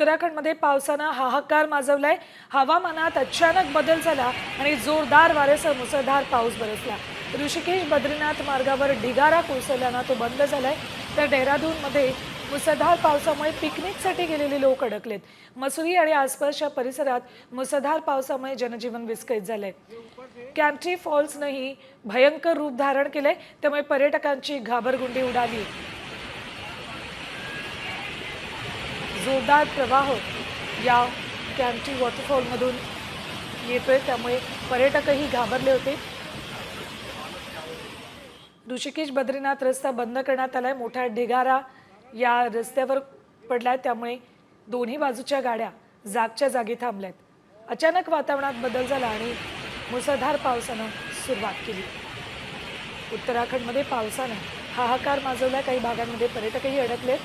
उत्तराखंडमध्ये पावसानं हाहाकार माजवलाय. हवामानात अचानक बदल झाला आणि जोरदार वाऱ्यासह मुसळधार पाऊस बरसला. ऋषिकेश बद्रीनाथ मार्गावर ढिगारा कोसळल्यानं तो बंद झालाय. तर डेहराडूनमध्ये मुसळधार पावसामुळे पिकनिकसाठी गेलेले लोक अडकलेत. मसुरी आणि आसपासच्या परिसरात मुसळधार पावसामुळे जनजीवन विस्कळीत झालंय. कॅम्प्टी फॉल्सनंही भयंकर रूप धारण केलंय. त्यामुळे पर्यटकांची घाबरगुंडी उडाली. जोरदार प्रवाह या कॅम्पची वॉटरफॉलमधून येतोय. त्यामुळे पर्यटकही घाबरले होते. ऋषिकेश बद्रीनाथ रस्ता बंद करण्यात आलाय. मोठा ढिगारा या रस्त्यावर पडलाय. त्यामुळे दोन्ही बाजूच्या गाड्या जागच्या जागी थांबल्यात. अचानक वातावरणात बदल झाला आणि मुसळधार पावसानं सुरुवात केली. उत्तराखंडमध्ये पावसानं हाहाकार माजवला काही भागांमध्ये पर्यटकही अडकलेत.